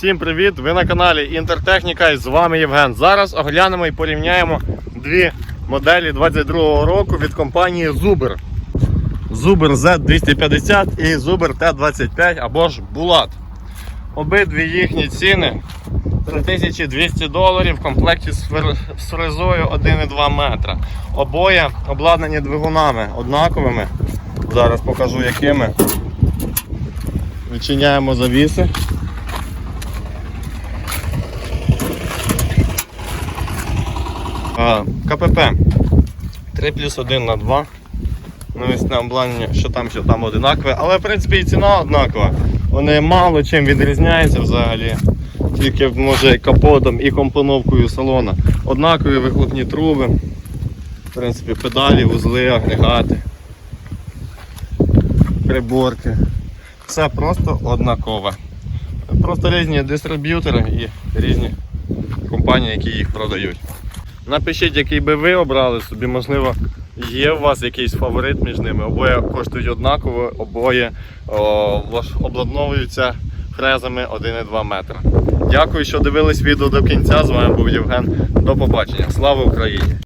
Всім привіт! Ви на каналі Інтертехніка і з вами Євген. Зараз оглянемо і порівняємо дві моделі 22-го року від компанії Zuber. Zuber Z250 і Zuber T25 або ж Булат. Обидві їхні ціни 3200 доларів в комплекті з фрезою 1,2 метра. Обоє обладнані двигунами однаковими. Зараз покажу якими. Відчиняємо завіси. КПП 3 плюс 1 на 2. Навісне обладнання, що там, що там одинакове, але в принципі і ціна однакова. Вони мало чим відрізняються взагалі. Тільки може капотом і компоновкою салона. Однакові вихлопні труби. В принципі, педалі, вузли, агрегати, приборки. Все просто однакове. Просто різні дистриб'ютори і різні компанії, які їх продають. Напишіть, який би ви обрали собі, можливо, є у вас якийсь фаворит між ними. Обоє коштують однаково, обоє о, обладновуються фрезами 1,2 метра. Дякую, що дивились відео до кінця. З вами був Євген. До побачення. Слава Україні!